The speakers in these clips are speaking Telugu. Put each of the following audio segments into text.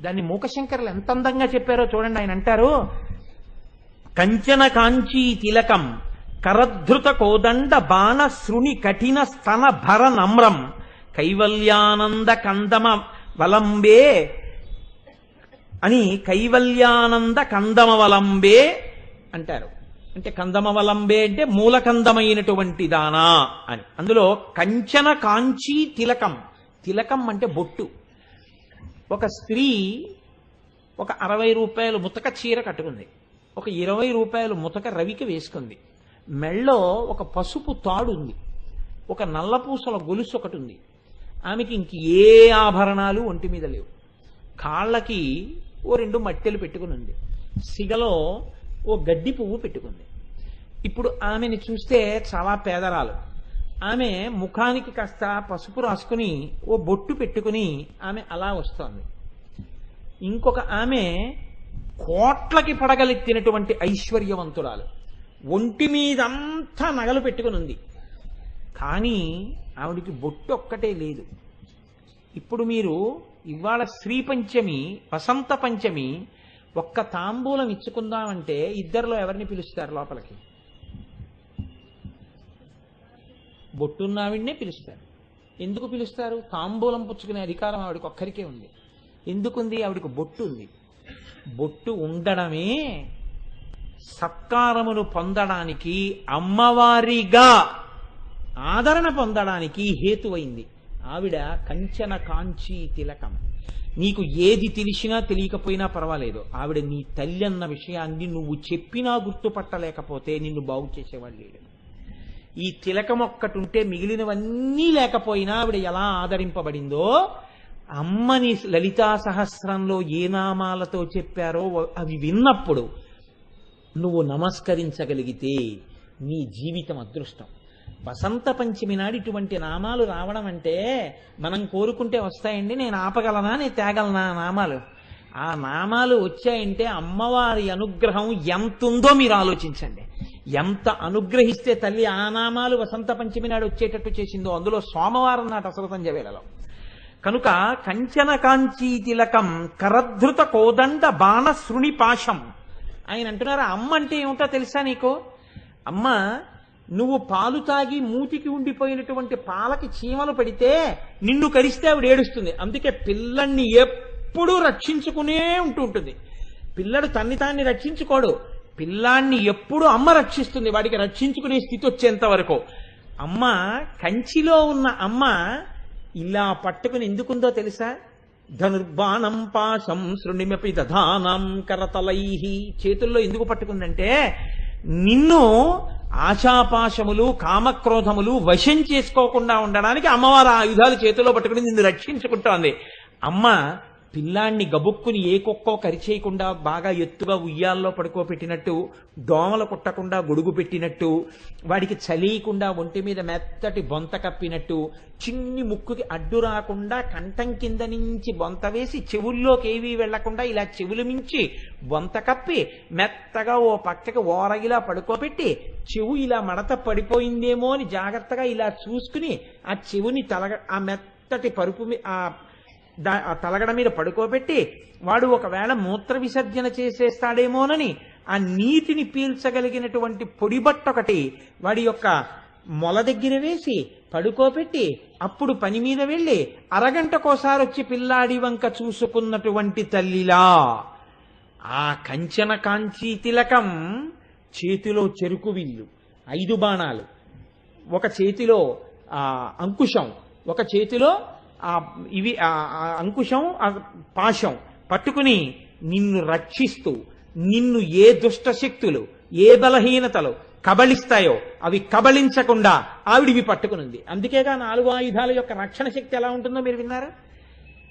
దాన్ని మూకశంకరులు ఎంత అందంగా చెప్పారో చూడండి ఆయన అంటారు కంచన కాంచీ తిలకం కరధృత కోదండ బాణ శృణి కఠిన స్తన భర నమ్రం కైవల్యానంద కందమ వలంబే అని కైవల్యానంద కందమవలంబే అంటారు. అంటే కందమవలంబే అంటే మూలకందమైనటువంటి దానా అని. అందులో కంచన కాంచీ తిలకం తిలకం అంటే బొట్టు. ఒక స్త్రీ ఒక అరవై రూపాయలు ముతక చీర కట్టుకుంది. ఒక ఇరవై రూపాయలు ముతక రవికి వేసుకుంది. మెళ్ళో ఒక పసుపు తాడు ఉంది ఒక నల్లపూసల గొలుసు ఒకటి ఉంది ఆమెకి ఇంక ఏ ఆభరణాలు ఒంటి మీద లేవు. కాళ్ళకి ఓ రెండు మట్టెలు పెట్టుకుని ఉంది. సిగలో ఓ గడ్డి పువ్వు పెట్టుకుంది. ఇప్పుడు ఆమెని చూస్తే చాలా పేదరాలు. ఆమె ముఖానికి కాస్త పసుపు రాసుకుని ఓ బొట్టు పెట్టుకుని ఆమె అలా వస్తోంది. ఇంకొక ఆమె కోట్లకి పడగలెత్తినటువంటి ఐశ్వర్యవంతురాలు. ఒంటి మీదంతా నగలు పెట్టుకుని ఉంది. కానీ ఆవిడికి బొట్టు ఒక్కటే లేదు. ఇప్పుడు మీరు ఇవాళ శ్రీ పంచమి వసంత పంచమి ఒక్క తాంబూలం ఇచ్చుకుందామంటే ఇద్దరిలో ఎవరిని పిలుస్తారు లోపలికి? బొట్టున్నావిడ్నే పిలుస్తారు. ఎందుకు పిలుస్తారు? తాంబూలం పుచ్చుకునే అధికారం ఆవిడకి ఒక్కరికే ఉంది. ఎందుకుంది? ఆవిడకి బొట్టు ఉంది బొట్టు ఉండడమే సత్కారమును పొందడానికి అమ్మవారిగా ఆదరణ పొందడానికి హేతువైంది. ఆవిడ కంచన కాంచీ తిలకం. నీకు ఏది తెలిసినా తెలియకపోయినా పర్వాలేదు. ఆవిడ నీ తల్లి అన్న విషయాన్ని నువ్వు చెప్పినా గుర్తుపట్టలేకపోతే నిన్ను బాగు చేసేవాళ్ళు లేడు. ఈ తిలకం ఒక్కటి మిగిలినవన్నీ లేకపోయినా ఆవిడ ఎలా ఆదరింపబడిందో అమ్మని లలితా సహస్రంలో ఏ నామాలతో చెప్పారో అవి విన్నప్పుడు నువ్వు నమస్కరించగలిగితే నీ జీవితం అదృష్టం. వసంత పంచమి నాడు ఇటువంటి నామాలు రావడం అంటే మనం కోరుకుంటే వస్తాయండి నేను ఆపగలనా నేను తేగలనా నామాలు? ఆ నామాలు వచ్చాయంటే అమ్మవారి అనుగ్రహం ఎంత ఉందో మీరు ఆలోచించండి. ఎంత అనుగ్రహిస్తే తల్లి ఆనామాలు వసంత పంచమి నాడు వచ్చేటట్టు చేసిందో. అందులో సోమవారం నాటి అసలు వేళలో. కనుక కంచన కాంచీ తిలకం కరధృత కోదండ బాణ శృణి పాశం. ఆయన అంటున్నారు అమ్మ అంటే ఏమిటో తెలుసా నీకు? అమ్మ నువ్వు పాలు తాగి మూతికి ఉండిపోయినటువంటి పాలకి చీమలు పడితే నిన్ను కరిస్తే ఆవిడ ఏడుస్తుంది. అందుకే పిల్లల్ని ఎప్పుడూ రక్షించుకునే ఉంటూ ఉంటుంది పిల్లడు తన్ని తాన్ని రక్షించుకోడు. పిల్లాన్ని ఎప్పుడు అమ్మ రక్షిస్తుంది. వాడికి రక్షించుకునే స్థితి వచ్చేంత వరకు. అమ్మ కంచిలో ఉన్న అమ్మ ఇలా పట్టుకుని ఎందుకుందో తెలుసా? ధనుర్బాణం పాశం శృణిమపి దధానం కరతలై చేతుల్లో ఎందుకు పట్టుకుందంటే నిన్ను ఆశాపాశములు కామక్రోధములు వశం చేసుకోకుండా ఉండడానికి అమ్మవారు ఆ ఆయుధాలు చేతిలో పట్టుకుని నిన్ను రక్షించుకుంటోంది. అమ్మ పిల్లాన్ని గబుక్కుని ఏ కుక్కో కరిచేయకుండా బాగా ఎత్తుగా ఉయ్యాల్లో పడుకోబెట్టినట్టు దోమలు కుట్టకుండా గొడుగు పెట్టినట్టు వాడికి చలియకుండా ఒంటి మీద మెత్తటి బొంత కప్పినట్టు చిన్ని ముక్కుకి అడ్డు రాకుండా కంఠం కింద నుంచి బొంత వేసి చెవుల్లోకి ఏవీ వెళ్ళకుండా ఇలా చెవులు మించి బొంత కప్పి మెత్తగా ఓ పక్కకి ఓరగిలా పడుకోబెట్టి చెవు ఇలా మడత పడిపోయిందేమో అని జాగ్రత్తగా ఇలా చూసుకుని ఆ చెవుని తలగ ఆ మెత్తటి పరుపు ఆ దా- ఆ తలగడ మీద పడుకోబెట్టి వాడు ఒకవేళ మూత్ర విసర్జన చేసేస్తాడేమోనని ఆ నీటిని పీల్చగలిగినటువంటి పొడిబట్ట ఒకటి వాడి యొక్క మొల దగ్గర వేసి పడుకోబెట్టి అప్పుడు పని మీద వెళ్ళి అరగంటకోసారి వచ్చి పిల్లాడి వంక చూసుకున్నటువంటి తల్లిలా. ఆ కంచన కాంచీ తిలకం చేతిలో చెరుకు విల్లు ఐదు బాణాలు. ఒక చేతిలో ఆ అంకుశం ఒక చేతిలో ఇవి ఆ అంకుశం ఆ పాశం పట్టుకుని నిన్ను రక్షిస్తూ నిన్ను ఏ దుష్ట శక్తులు ఏ బలహీనతలు కబళిస్తాయో అవి కబళించకుండా ఆవిడివి పట్టుకునింది. అందుకేగా నాలుగు ఆయుధాల యొక్క రక్షణ శక్తి ఎలా ఉంటుందో మీరు విన్నారా?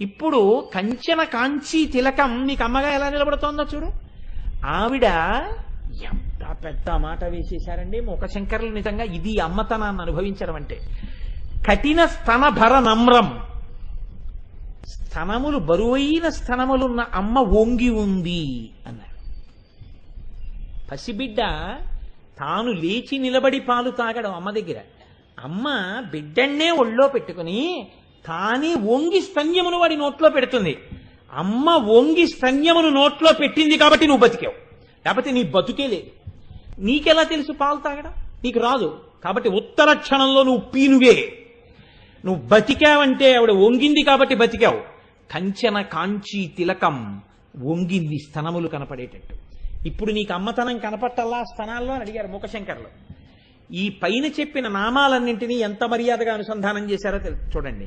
ఇప్పుడు కంచన కాంచి తిలకం నీకు అమ్మగా ఎలా నిలబడుతోందో చూడు. ఆవిడ ఎంత పెద్ద మాట వేసేశారండి. మూకశంకరులు నిజంగా ఇది అమ్మతనాన్ని అనుభవించడం అంటే. కఠిన స్తన భర నమ్రం. స్తనములు బరువైన స్తనములున్న అమ్మ వంగి ఉంది అన్నారు పసిబిడ్డ తాను లేచి నిలబడి పాలు తాగడం అమ్మ దగ్గర. అమ్మ బిడ్డన్నే ఒళ్ళో పెట్టుకుని తానే వంగి స్తన్యమును వాడి నోట్లో పెడుతుంది. అమ్మ వంగి స్తన్యమును నోట్లో పెట్టింది కాబట్టి నువ్వు బతికావు. లేకపోతే నీ బతుకే లేదు. నీకెలా తెలుసు పాలు తాగడం? నీకు రాదు. కాబట్టి ఉత్తర క్షణంలో నువ్వు పీనుగే నువ్వు బతికావంటే ఆవిడ వంగింది కాబట్టి బతికావు. కంచన కాంచి తిలకం వంగింది స్తనములు కనపడేటట్టు. ఇప్పుడు నీకు అమ్మతనం కనపట్టల్లా స్తనాల్లో అని అడిగారు ముఖశంకర్లు ఈ పైన చెప్పిన నామాలన్నింటినీ ఎంత మర్యాదగా అనుసంధానం చేశారో చూడండి.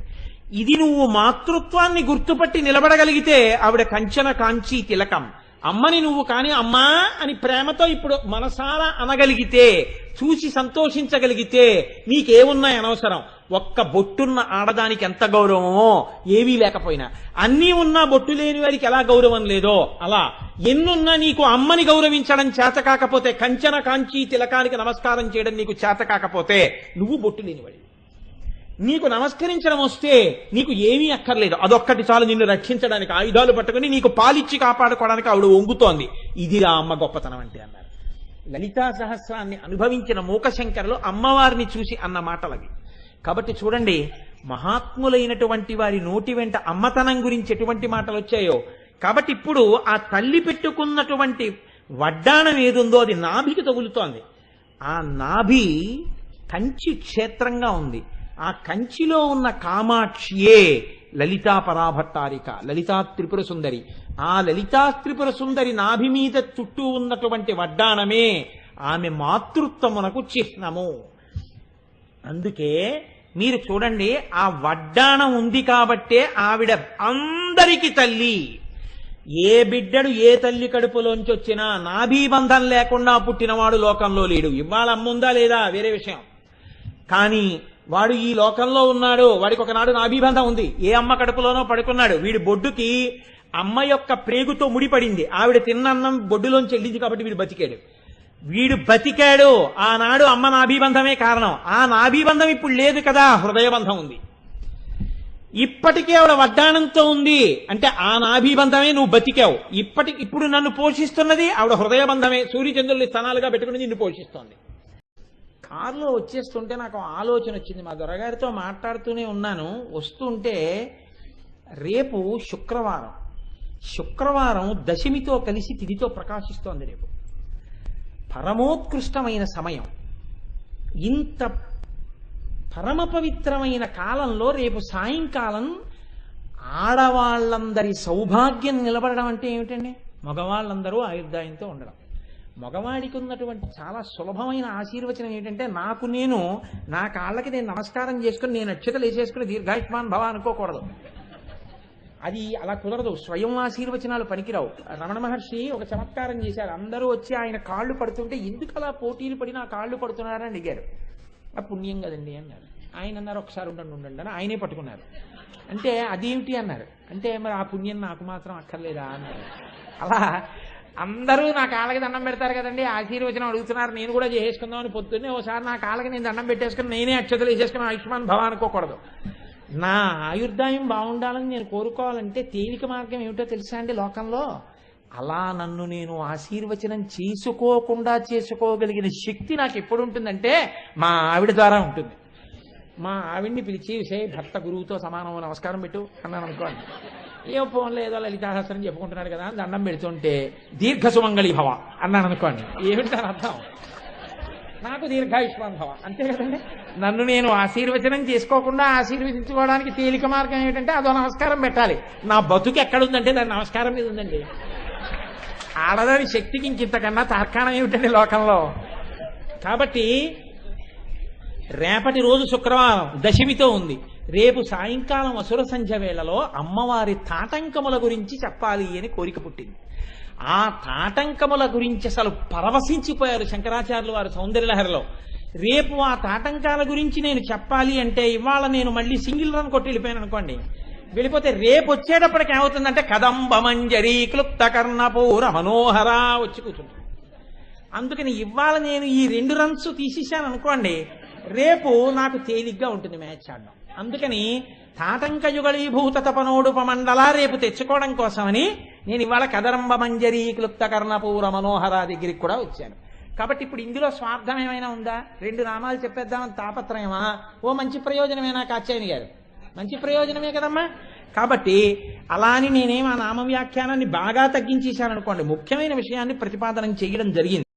ఇది నువ్వు మాతృత్వాన్ని గుర్తుపట్టి నిలబడగలిగితే ఆవిడ కంచన కాంచి తిలకం. అమ్మని నువ్వు కాని అమ్మా అని ప్రేమతో ఇప్పుడు మనసారా అనగలిగితే చూసి సంతోషించగలిగితే నీకేమున్నాయి అనవసరం? ఒక్క బొట్టున్న ఆడదానికి ఎంత గౌరవమో ఏవీ లేకపోయినా. అన్నీ ఉన్నా బొట్టు లేని వారికి ఎలా గౌరవం లేదో అలా. ఎన్నున్నా నీకు అమ్మని గౌరవించడం చేత కాకపోతే కంచన కాంచి తిలకానికి నమస్కారం చేయడం నీకు చేత కాకపోతే నువ్వు బొట్టు లేనివాడి నీకు నమస్కరించడం వస్తే నీకు ఏమీ అక్కర్లేదు. అదొక్కటి చాలు నిన్ను రక్షించడానికి ఆయుధాలు పట్టుకుని నీకు పాలిచ్చి కాపాడుకోవడానికి ఆవిడ వంగుతోంది. ఇదిరా అమ్మ గొప్పతనం అంటే అన్నారు. లలితా సహస్రాన్ని అనుభవించిన మూకశంకరులు అమ్మవారిని చూసి అన్న మాటలవి. కాబట్టి చూడండి మహాత్ములైనటువంటి వారి నోటి వెంట అమ్మతనం గురించి ఎటువంటి మాటలు వచ్చాయో. కాబట్టి ఇప్పుడు ఆ తల్లి పెట్టుకున్నటువంటి వడ్డాణం ఏదుందో అది నాభికి తగులుతోంది. ఆ నాభి కంచి క్షేత్రంగా ఉంది. ఆ కంచిలో ఉన్న కామాక్షియే లలితా పరాభట్టారిక లలితా త్రిపుర సుందరి. ఆ లలితా త్రిపుర సుందరి నాభి మీద చుట్టూ ఉన్నటువంటి వడ్డాణమే ఆమె మాతృత్వమునకు చిహ్నము. అందుకే మీరు చూడండి ఆ వడ్డాణం ఉంది కాబట్టే ఆవిడ అందరికీ తల్లి. ఏ బిడ్డడు ఏ తల్లి కడుపులోంచి వచ్చినా నాభీబంధం లేకుండా పుట్టినవాడు లోకంలో లేడు. ఇవాళ అమ్ముందా లేదా? వేరే విషయం. కానీ వాడు ఈ లోకంలో ఉన్నాడు వాడికి ఒకనాడు నాభీబంధం ఉంది. ఏ అమ్మ కడుపులోనో పడుకున్నాడు. వీడి బొడ్డుకి అమ్మ యొక్క ప్రేగుతో ముడిపడింది. ఆవిడ తిన్నన్నం బొడ్డులోంచి వెళ్ళింది కాబట్టి వీడు బతికాడు. వీడు బతికాడు. ఆనాడు అమ్మ నాభీబంధమే కారణం. ఆ నాభీబంధం ఇప్పుడు లేదు కదా. హృదయబంధం ఉంది. ఇప్పటికీ ఆవిడ వడ్డాణంతో ఉంది. అంటే ఆ నాభీబంధమే నువ్వు బతికావు. ఇప్పటి ఇప్పుడు నన్ను పోషిస్తున్నది ఆవిడ హృదయబంధమే. సూర్యచంద్రుల్ని స్థానాలుగా పెట్టుకుని నిన్ను పోషిస్తోంది. కారులో వచ్చేస్తుంటే నాకు ఆలోచన వచ్చింది. మా దొరగారితో మాట్లాడుతూనే ఉన్నాను. వస్తుంటే రేపు శుక్రవారం. శుక్రవారం దశమితో కలిసి తిథితో ప్రకాశిస్తోంది రేపు. పరమోత్కృష్టమైన సమయం. ఇంత పరమ పవిత్రమైన కాలంలో రేపు సాయంకాలం ఆడవాళ్ళందరి సౌభాగ్యం నిలబడడం అంటే ఏమిటండి? మగవాళ్ళందరూ ఆయుర్దాయంతో ఉండడం. మగవాడికి ఉన్నటువంటి చాలా సులభమైన ఆశీర్వచనం ఏంటంటే నాకు నేను నా కాళ్ళకి నేను నమస్కారం చేసుకుని నేను అక్షతలు వేసేసుకుని దీర్ఘాయుష్మాన్ భవ అనుకోకూడదు. అది అలా కుదరదు. స్వయం ఆశీర్వచనాలు పనికిరావు. రమణ మహర్షి ఒక చమత్కారం చేశారు. అందరూ వచ్చి ఆయన కాళ్ళు పడుతుంటే ఎందుకు అలా పోటీలు పడి నా కాళ్ళు పడుతున్నారని అడిగారు. ఆ పుణ్యం కదండి అన్నారు. ఆయన అన్నారు ఒకసారి ఉండండి ఉండండి అని ఆయనే పట్టుకున్నారు. అంటే అదేమిటి అన్నారు. అంటే మరి ఆ పుణ్యం నాకు మాత్రం అక్కర్లేదా అన్నారు. అలా అందరూ నా కాళ్ళకి దండం పెడతారు కదండి. ఆశీర్వచనం అడుగుతున్నారు. నేను కూడా చేసేసుకుందాం అని పొద్దున్నే ఒకసారి నా కాళ్ళకి నేను దండం పెట్టేసుకుని నేనే అక్షతలు వేసేసుకుని ఆయుష్మాన్ భవ అనుకోకూడదు. నా ఆయుర్దాయం బాగుండాలని నేను కోరుకోవాలంటే తేలిక మార్గం ఏమిటో తెలుసా అండి లోకంలో? అలా నన్ను నేను ఆశీర్వచనం చేసుకోకుండా చేసుకోగలిగిన శక్తి నాకు ఎప్పుడు ఉంటుందంటే మా ఆవిడ ద్వారా ఉంటుంది. మా ఆవిడ్ని పిలిచి విషయ భర్త గురువుతో సమానం నమస్కారం పెట్టు అన్నాను అనుకోండి. ఏ ఫోన్లో ఏదో లలితాహాసనం చెప్పుకుంటున్నాడు కదా అని దండం పెడుతుంటే దీర్ఘ సుమంగళి భవ అన్నాను అనుకోండి. ఏమిటి దాని అర్థం? నాకు దీర్ఘాయుష్మాన్ భవ అంతే కదండి? నన్ను నేను ఆశీర్వచనం చేసుకోకుండా ఆశీర్వదించుకోవడానికి తేలిక మార్గం ఏమిటంటే అదో నమస్కారం పెట్టాలి. నా బతుకు ఎక్కడుందంటే దాని నమస్కారం మీద ఉందండి. ఆడదాని శక్తికి ఇంకింతకన్నా తార్కాణం ఏమిటండి లోకంలో? కాబట్టి రేపటి రోజు శుక్రవారం దశమితో ఉంది. రేపు సాయంకాలం అసుర సంధ్య వేళలో అమ్మవారి తాటంకముల గురించి చెప్పాలి అని కోరిక పుట్టింది. ఆ తాటంకముల గురించి అసలు పరవశించిపోయారు శంకరాచార్యులు వారు సౌందర్యలహరిలో. రేపు ఆ తాటంకాల గురించి నేను చెప్పాలి అంటే ఇవాళ నేను మళ్ళీ సింగిల్ రన్ కొట్టి వెళ్ళిపోయాను అనుకోండి. వెళ్ళిపోతే రేపు వచ్చేటప్పటికి ఏమవుతుందంటే కదంబ మంజరి క్లుప్త కర్ణపూర మనోహర వచ్చి కూర్చుంటుంది అందుకని ఇవాళ నేను ఈ రెండు రన్స్ తీసేశాను అనుకోండి రేపు నాకు తేలిగ్గా ఉంటుంది మ్యాచ్ ఆడడం. అందుకని తాటంక యుగళీభూత తపనోడుపమండల రేపు తెచ్చుకోవడం కోసమని నేను ఇవాళ కదరంబ మంజరి క్లుప్త కర్ణపూర మనోహర దగ్గరికి కూడా వచ్చాను. కాబట్టి ఇప్పుడు ఇందులో స్వార్థం ఏమైనా ఉందా? రెండు నామాలు చెప్పేద్దామని తాపత్రయమా? ఓ మంచి ప్రయోజనమేనా కాచాయని గారు? మంచి ప్రయోజనమే కదమ్మా. కాబట్టి అలా అని నేనేం ఆ నామ వ్యాఖ్యానాన్ని బాగా తగ్గించేశాను అనుకోండి ముఖ్యమైన విషయాన్ని ప్రతిపాదన చేయడం జరిగింది.